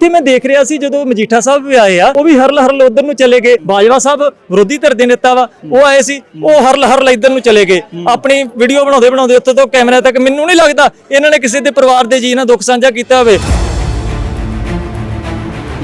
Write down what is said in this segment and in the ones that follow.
ਤੇ ਮੈਂ ਦੇਖ ਰਿਹਾ ਸੀ ਜਦੋਂ ਮਜੀਠਾ ਸਾਹਿਬ ਵੀ ਆਏ ਆ ਉਹ ਵੀ ਹਰਲ ਹਰਲ ਉਧਰ ਨੂੰ ਚਲੇ ਗਏ। ਬਾਜਵਾ ਸਾਹਿਬ ਵਿਰੋਧੀ ਧਿਰ ਦੇ ਨੇਤਾ ਵਾ ਉਹ ਆਏ ਸੀ ਉਹ ਹਰਲ ਹਰਲ ਇਧਰ ਨੂੰ ਚਲੇ ਗਏ। ਆਪਣੀ ਵੀਡੀਓ ਬਣਾਉਂਦੇ ਬਣਾਉਂਦੇ ਉੱਥੇ ਤੋਂ ਕੈਮਰਾ ਤੱਕ ਮੈਨੂੰ ਨਹੀਂ ਲੱਗਦਾ ਇਹਨਾਂ ਨੇ ਕਿਸੇ ਦੇ ਪਰਿਵਾਰ ਦੇ ਜੀ ਨਾਲ ਦੁੱਖ ਸਾਂਝਾ ਕੀਤਾ ਹੋਵੇ।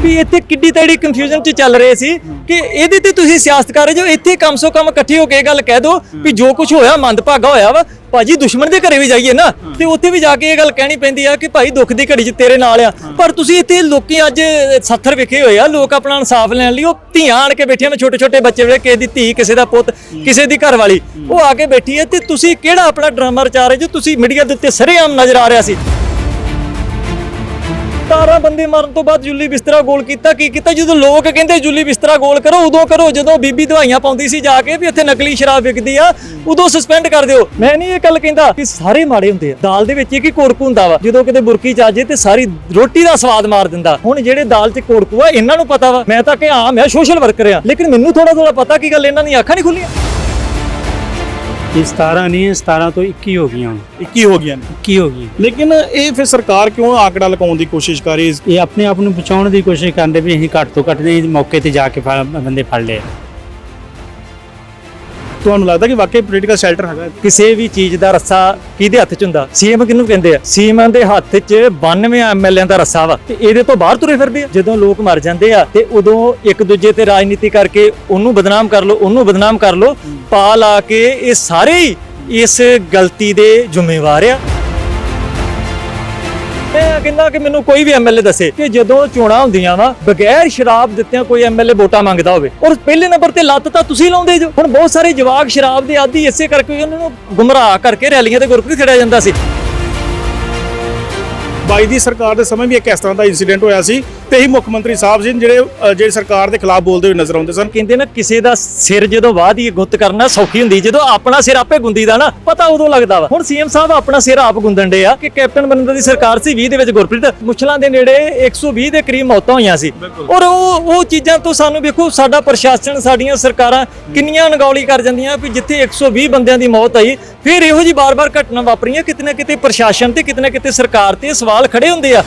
ਵੀ ਇੱਥੇ ਕਿੱਡੀ ਤੇੜੀ ਕਨਫਿਊਜ਼ਨ ਚ ਚੱਲ ਰਹੇ ਸੀ ਕਿ ਇਹਦੇ ਤੇ ਤੁਸੀਂ ਸਿਆਸਤ ਕਰ ਰਹੇ ਜੋ ਇੱਥੇ ਕਮ ਸੋ ਕਮ ਇਕੱਠੇ ਹੋ ਕੇ ਇਹ ਗੱਲ ਕਹਿ ਦਿਓ ਵੀ ਜੋ ਕੁਝ ਹੋਇਆ ਮੰਦਭਾਗਾ ਹੋਇਆ ਵਾ, ਭਾਜੀ ਦੁਸ਼ਮਣ ਦੇ ਘਰੇ ਵੀ ਜਾਈਏ ਨਾ ਤੇ ਉੱਥੇ ਵੀ ਜਾ ਕੇ ਇਹ ਗੱਲ ਕਹਿਣੀ ਪੈਂਦੀ ਆ ਕਿ ਭਾਈ ਦੁੱਖ ਦੀ ਘੜੀ 'ਚ ਤੇਰੇ ਨਾਲ ਆ। ਪਰ ਤੁਸੀਂ ਇੱਥੇ ਲੋਕੀ ਅੱਜ ਸੱਥਰ ਵਿਖੇ ਹੋਏ ਆ, ਲੋਕ ਆਪਣਾ ਇਨਸਾਫ ਲੈਣ ਲਈ, ਉਹ ਧੀਆਂ ਆਣ ਕੇ ਬੈਠੀਆਂ ਮੈਂ ਛੋਟੇ ਛੋਟੇ ਬੱਚੇ ਵੇਲੇ ਕਿਸੇ ਦੀ ਧੀ, ਕਿਸੇ ਦਾ ਪੁੱਤ, ਕਿਸੇ ਦੀ ਘਰ ਵਾਲੀ ਉਹ ਆ ਕੇ ਬੈਠੀ ਹੈ ਤੇ ਤੁਸੀਂ ਕਿਹੜਾ ਆਪਣਾ ਡਰਾਮਾ ਰਚਾ ਰਹੇ ਜੋ ਤੁਸੀਂ ਮੀਡੀਆ ਦੇ ਉੱਤੇ ਸਰੇਆਮ ਨਜ਼ਰ ਆ ਰਿਹਾ ਸੀ? 17 ਬੰਦੇ ਮਾਰਨ ਤੋਂ ਬਾਅਦ ਜੁੱਲੀ ਬਿਸਤਰਾ ਗੋਲ ਕੀਤਾ, ਕੀ ਕੀਤਾ? ਜਦੋਂ ਲੋਕ ਕਹਿੰਦੇ ਜੁੱਲੀ ਬਿਸਤਰਾ ਗੋਲ ਕਰੋ, ਉਦੋਂ ਕਰੋ। ਜਦੋਂ ਬੀਬੀ ਦਵਾਈਆਂ ਪਾਉਂਦੀ ਸੀ ਜਾ ਕੇ ਵੀ ਇੱਥੇ ਨਕਲੀ ਸ਼ਰਾਬ ਵਿਕਦੀ ਆ, ਉਦੋਂ ਸਸਪੈਂਡ ਕਰ ਦਿਓ। ਮੈਂ ਨਹੀਂ ਇਹ ਗੱਲ ਕਹਿੰਦਾ ਕਿ ਸਾਰੇ ਮਾੜੇ ਹੁੰਦੇ ਆ। ਦਾਲ ਦੇ ਵਿੱਚ ਇੱਕ ਹੀ ਕੋੜਕੂ ਹੁੰਦਾ ਵਾ। ਜਦੋਂ ਕਿਤੇ ਬੁਰਕੀ ਚ ਆ ਜੇ ਤੇ ਸਾਰੀ ਰੋਟੀ ਦਾ ਸਵਾਦ ਮਾਰ ਦਿੰਦਾ। ਹੁਣ ਜਿਹੜੇ ਦਾਲ 'ਚ ਕੋੜਕੂ ਆ, ਇਹਨਾਂ ਨੂੰ ਪਤਾ ਵਾ। ਮੈਂ ਤਾਂ ਕਿ ਹਾਂ, ਮੈਂ ਸੋਸ਼ਲ ਵਰਕਰ ਆ। ਲੇਕਿਨ ਮੈਨੂੰ ਥੋੜਾ ਥੋੜਾ ਪਤਾ ਕੀ ਗੱਲ, ਇਹਨਾਂ ਦੀਆਂ ਅੱਖਾਂ ਨਹੀਂ ਖੁੱਲੀਆਂ ਇਹ 17 ਨਹੀਂ ਹੈ 17 ਤੋਂ 21 ਹੋ ਗਈਆਂ ਹੁਣ। 21 ਹੋ ਗਈਆਂ ਨੇ। 21 ਹੋ ਗਈ ਲੇਕਿਨ ਇਹ ਫਿਰ ਸਰਕਾਰ ਕਿਉਂ ਆંકੜਾ ਲਗਾਉਣ ਦੀ ਕੋਸ਼ਿਸ਼ ਕਰ ਰਹੀ ਹੈ ਇਹ ਆਪਣੇ ਆਪ ਨੂੰ ਬਚਾਉਣ ਦੀ ਕੋਸ਼ਿਸ਼ ਕਰਦੇ ਵੀ ਅਸੀਂ ਘੱਟ ਤੋਂ ਘੱਟ ਨਹੀਂ ਮੌਕੇ ਤੇ ਜਾ ਕੇ ਬੰਦੇ ਫੜ ਲਏ। ਤੁਹਾਨੂੰ ਲੱਗਦਾ ਕਿ ਵਾਕਈ ਪੋਲੀਟੀਕਲ ਸ਼ੈਲਟਰ ਹੈਗਾ? ਕਿਸੇ ਵੀ ਚੀਜ਼ ਦਾ ਰੱਸਾ ਕਿਹਦੇ ਹੱਥ 'ਚ ਹੁੰਦਾ? ਸੀਐਮ ਕਿਹਨੂੰ ਕਹਿੰਦੇ ਆ? ਸੀਐਮ ਦੇ ਹੱਥ 'ਚ 92 ਐਮਐਲਏ ਦਾ ਰੱਸਾ ਵਾ ਤੇ ਇਹਦੇ ਤੋਂ ਬਾਹਰ ਤੁਰੇ ਫਿਰਦੇ ਆ। ਜਦੋਂ ਲੋਕ ਮਰ ਜਾਂਦੇ ਆ ਤੇ ਉਦੋਂ ਇੱਕ ਦੂਜੇ ਤੇ ਰਾਜਨੀਤੀ ਕਰਕੇ ਉਹਨੂੰ ਬਦਨਾਮ ਕਰ ਲਓ, ਉਹਨੂੰ ਬਦਨਾਮ ਕਰ ਲਓ, ਪਾ ਲਾ ਕੇ ਇਹ ਸਾਰੇ ਹੀ ਇਸ ਗਲਤੀ ਦੇ ਜ਼ਿੰਮੇਵਾਰ ਆ। ਮੈਂ ਕਹਿੰਦਾ ਕਿ ਮੈਨੂੰ ਕੋਈ ਵੀ ਐਮਐਲਏ ਦੱਸੇ ਕਿ ਜਦੋਂ ਚੋਣਾਂ ਹੁੰਦੀਆਂ ਵਾ ਬਗੈਰ ਸ਼ਰਾਬ ਦਿੱਤਿਆਂ ਕੋਈ ਐਮਐਲਏ ਵੋਟਾਂ ਮੰਗਦਾ ਹੋਵੇ। ਔਰ ਪਹਿਲੇ ਨੰਬਰ ਤੇ ਲੱਤ ਤਾਂ ਤੁਸੀਂ ਲਾਉਂਦੇ ਜੋ। ਹੁਣ ਬਹੁਤ ਸਾਰੇ ਜਵਾਕ ਸ਼ਰਾਬ ਦੇ ਆਦੀ ਇਸੇ ਕਰਕੇ ਉਹਨਾਂ ਨੂੰ ਗੁੰਮਰਾਹ ਕਰਕੇ ਰੈਲੀਆਂ ਤੇ ਗੁਰਪ੍ਰੀਤ ਖੜਿਆ ਜਾਂਦਾ ਸੀ। ਬਾਈ ਦੀ ਸਰਕਾਰ ਦੇ ਸਮੇਂ ਵੀ ਇੱਕ ਇਸ ਤਰ੍ਹਾਂ ਦਾ ਇਨਸੀਡੈਂਟ ਹੋਇਆ ਸੀ ਤੇ ਹੀ ਮੁੱਖ ਮੰਤਰੀ ਸਾਹਿਬ ਜੀ ਜਿਹੜੇ ਜਿਹੜੇ ਸਰਕਾਰ ਦੇ ਖਿਲਾਫ ਬੋਲਦੇ ਹੋਏ ਨਜ਼ਰ ਆਉਂਦੇ ਸਨ। ਕਹਿੰਦੇ ਨਾ ਕਿਸੇ ਦਾ ਸਿਰ ਜਦੋਂ ਵਾਹ ਦੀ ਗੁੱਤ ਕਰਨਾ ਸੌਖੀ ਹੁੰਦੀ ਜਦੋਂ ਆਪਣਾ ਸਿਰ ਆਪੇ ਗੁੰਦੀਦਾ ਨਾ ਪਤਾ ਉਦੋਂ ਲੱਗਦਾ ਵਾ। ਹੁਣ ਸੀਐਮ ਸਾਹਿਬ ਆਪਣਾ ਸਿਰ ਆਪ ਗੁੰਦਣ ਦੇ ਆ ਕਿ ਕੈਪਟਨ ਬਨੰਦਾ ਦੀ ਸਰਕਾਰ ਸੀ 20 ਦੇ ਵਿੱਚ ਗੁਰਪ੍ਰੀਤ ਮੁਛਲਾਂ ਦੇ ਨੇੜੇ 120 ਦੇ ਕਰੀਬ ਮੌਤਾਂ ਹੋਈਆਂ ਸੀ। ਔਰ ਉਹ ਉਹ ਚੀਜ਼ਾਂ ਤੋਂ ਸਾਨੂੰ ਵੇਖੋ ਸਾਡਾ ਪ੍ਰਸ਼ਾਸਨ ਸਾਡੀਆਂ ਸਰਕਾਰਾਂ ਕਿੰਨੀਆਂ ਅਣਗੌਲੀ ਕਰ ਜਾਂਦੀਆਂ ਵੀ ਜਿੱਥੇ 120 ਬੰਦਿਆਂ ਦੀ ਮੌਤ ਆਈ ਫਿਰ ਇਹੋ ਜੀ ਬਾਰ-ਬਾਰ ਘਟਨਾ ਵਾਪਰੀਆਂ ਕਿਤੇ ਨਾ ਕਿਤੇ ਪ੍ਰਸ਼ਾਸਨ ਤੇ ਕਿਤੇ ਨਾ ਕਿਤੇ ਸਰਕਾਰ ਤੇ ਸਵਾਲ ਖੜੇ ਹੁੰਦੇ ਆ।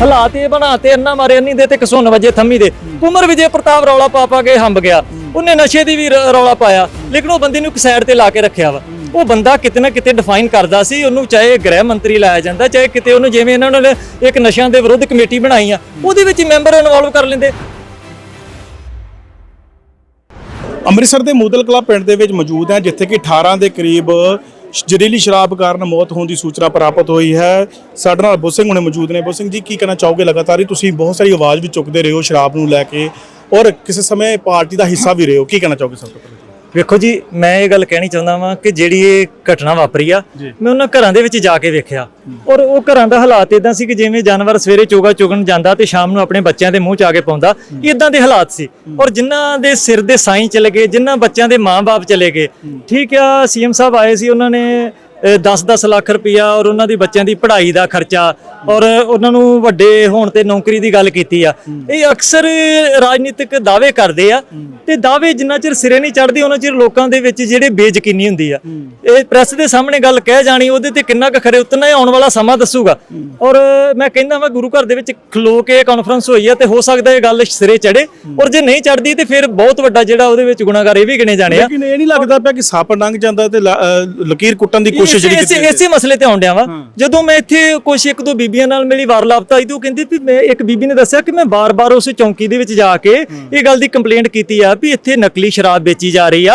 ਹਾਲਾਤ ਇਹ ਬਣਾਤੇ ਅੰਨਾ ਮਾਰੇ ਅੰਨੀ ਦੇ ਤੇ ਕਸੁੰਨ ਵਜੇ ਥੰਮੀ ਦੇ। ਕੁਮਰ ਵਿਜੇ ਪ੍ਰਤਾਪ ਰੌਲਾ ਪਾ ਪਾ ਕੇ ਹੰਬ ਗਿਆ। ਉਹਨੇ ਨਸ਼ੇ ਦੀ ਵੀ ਰੌਲਾ ਪਾਇਆ। ਲੇਕਿਨ ਉਹ ਬੰਦੇ ਨੂੰ ਇੱਕ ਸਾਈਡ ਤੇ ਲਾ ਕੇ ਰੱਖਿਆ ਵਾ। ਉਹ ਬੰਦਾ ਕਿਤੇ ਨਾ ਕਿਤੇ ਡਿਫਾਈਨ ਕਰਦਾ ਸੀ, ਉਹਨੂੰ ਚਾਹੇ ਗ੍ਰਹਿ ਮੰਤਰੀ ਲਾਇਆ ਜਾਂਦਾ, ਚਾਹੇ ਕਿਤੇ ਉਹਨੂੰ ਜਿਵੇਂ ਇਹਨਾਂ ਨੇ ਇੱਕ ਨਸ਼ਿਆਂ ਦੇ ਵਿਰੁੱਧ ਕਮੇਟੀ ਬਣਾਈ ਆ, ਉਹਦੇ ਵਿੱਚ ਮੈਂਬਰ ਇਨਵੋਲਵ ਕਰ ਲੈਂਦੇ। ਅੰਮ੍ਰਿਤਸਰ ਦੇ ਮੂਦਲ ਕਲਾ ਪਿੰਡ ਦੇ ਵਿੱਚ ਮੌਜੂਦ ਹੈ, ਜਿੱਥੇ ਕਿ 18 ਦੇ ਕਰੀਬ ਜ਼ਹਿਰੀਲੀ ਸ਼ਰਾਬ ਕਾਰਨ ਮੌਤ ਹੋਣ ਦੀ ਸੂਚਨਾ ਪ੍ਰਾਪਤ ਹੋਈ ਹੈ। ਸਾਡੇ ਨਾਲ ਬੁਸਿੰਗ ਹੁਣੇ ਮੌਜੂਦ ਨੇ। ਬੁਸਿੰਗ ਜੀ, ਕੀ ਕਹਿਣਾ ਚਾਹੋਗੇ? ਲਗਾਤਾਰ ਹੀ ਤੁਸੀਂ ਬਹੁਤ ਸਾਰੀ ਆਵਾਜ਼ ਵੀ ਚੁੱਕਦੇ ਰਹੇ ਹੋ ਸ਼ਰਾਬ ਨੂੰ ਲੈ ਕੇ। ਔਰ ਕਿਸੇ ਸਮੇਂ ਪਾਰਟੀ ਦਾ ਹਿੱਸਾ ਵੀ ਰਹੇ ਹੋ। ਕੀ ਕਹਿਣਾ ਚਾਹੋਗੇ ਸਭ ਤੋਂ ਪਹਿਲਾਂ? ਵੇਖੋ ਜੀ ਮੈਂ ਇਹ ਗੱਲ ਕਹਿਣੀ ਚਾਹੁੰਦਾ ਵਾਂ ਕਿ ਜਿਹੜੀ ਇਹ ਘਟਨਾ ਵਾਪਰੀ ਆ ਮੈਂ ਉਹਨਾਂ ਘਰਾਂ ਦੇ ਵਿੱਚ ਜਾ ਕੇ ਵੇਖਿਆ। ਔਰ ਉਹ ਘਰਾਂ ਦਾ ਹਾਲਾਤ ਇਦਾਂ ਸੀ ਕਿ ਜਿਵੇਂ ਜਾਨਵਰ ਸਵੇਰੇ ਚੋਗਾ ਚੁਗਣ ਜਾਂਦਾ ਤੇ ਸ਼ਾਮ ਨੂੰ ਆਪਣੇ ਬੱਚਿਆਂ ਦੇ ਮੂੰਹ ਚ ਆ ਕੇ ਪਾਉਂਦਾ ਇਦਾਂ ਦੇ ਹਾਲਾਤ ਸੀ। ਔਰ ਜਿਨ੍ਹਾਂ ਦੇ ਸਿਰ ਦੇ ਸਾਈਂ ਚਲੇ ਗਏ ਜਿਨ੍ਹਾਂ ਬੱਚਿਆਂ ਦੇ ਮਾਂ-ਬਾਪ ਚਲੇ ਗਏ ਠੀਕ ਆ ਸੀਐਮ ਸਾਹਿਬ ਆਏ ਸੀ ਉਹਨਾਂ ਨੇ 10-10 ਲੱਖ ਰੁਪਇਆ ਔਰ ਉਹਨਾਂ ਦੀ ਬੱਚਿਆਂ ਦੀ ਪੜ੍ਹਾਈ ਦਾ ਖਰਚਾ ਔਰ ਉਹਨਾਂ ਨੂੰ ਵੱਡੇ ਹੋਣ ਤੇ ਨੌਕਰੀ ਦੀ ਗੱਲ ਕੀਤੀ ਆ। ਇਹ ਅਕਸਰ ਰਾਜਨੀਤਿਕ ਦਾਅਵੇ ਕਰਦੇ ਆ ਤੇ ਦਾਅਵੇ ਜਿੰਨਾ ਚਿਰ ਸਿਰੇ ਨਹੀਂ ਚੜਦੇ ਉਹਨਾਂ ਚਿਰ ਲੋਕਾਂ ਦੇ ਵਿੱਚ ਜਿਹੜੇ ਬੇਯਕੀਨੀ ਹੁੰਦੀ ਆ। ਇਹ ਪ੍ਰੈਸ ਦੇ ਸਾਹਮਣੇ ਗੱਲ ਕਹਿ ਜਾਣੀ ਉਹਦੇ ਤੇ ਕਿੰਨਾ ਕੁ ਖਰੇ ਉਤਨਾ ਹੀ ਆਉਣ ਵਾਲਾ ਸਮਾਂ ਦੱਸੂਗਾ। ਔਰ ਮੈਂ ਕਹਿੰਦਾ ਮੈਂ ਗੁਰੂ ਘਰ ਦੇ ਵਿੱਚ ਖਲੋ ਕੇ ਕਾਨਫਰੰਸ ਹੋਈ ਆ ਤੇ ਹੋ ਸਕਦਾ ਇਹ ਗੱਲ ਸਿਰੇ ਚੜੇ ਔਰ ਜੇ ਨਹੀਂ ਚੜਦੀ ਤੇ ਫਿਰ ਬਹੁਤ ਵੱਡਾ ਜਿਹੜਾ ਉਹਦੇ ਵਿੱਚ ਗੁਨਾਹਗਾਰ ਇਹ ਵੀ ਗਿਣੇ ਜਾਣੇ ਆ। ਲੇਕਿਨ ਇਹ ਨਹੀਂ ਲੱਗਦਾ ਪਿਆ ਕਿ ਸੱਪ ਲੰਘ ਜਾਂਦਾ ਤੇ ਲਕੀਰ ਕੁੱਟਣ ਦੀ ਕੋਸ਼ਿਸ਼ ਜਿਹੜੀ ਇਸੇ ਕੀਤੀ ਇਸੇ ਮਸਲੇ ਤੇ ਆਉਂਦਿਆ ਵਾ। ਜਦੋਂ ਮੈਂ ਇੱਥੇ ਕੁਛ ਇੱਕ ਦੋ ਬੀਬੀਆਂ ਨਾਲ ਮੇਰੀ ਵਾਰਲਾਪਤਾ ਹੋਈ ਤੇ ਉਹ ਕਹਿੰਦੀ ਵੀ ਮੈਂ ਇੱਕ ਬੀਬੀ ਨੇ ਦੱਸਿਆ ਕਿ ਮੈਂ ਬਾਰ-ਬਾਰ ਉਸ ਚੌਂਕੀ ਦੇ ਵਿੱਚ ਜਾ ਕੇ ਇਹ ਗੱਲ ਦੀ ਕੰਪਲੇਂਟ ਕੀਤੀ ਆ ਵੀ ਇੱਥੇ ਨਕਲੀ ਸ਼ਰਾਬ ਵੇਚੀ ਜਾ ਰਹੀ ਆ।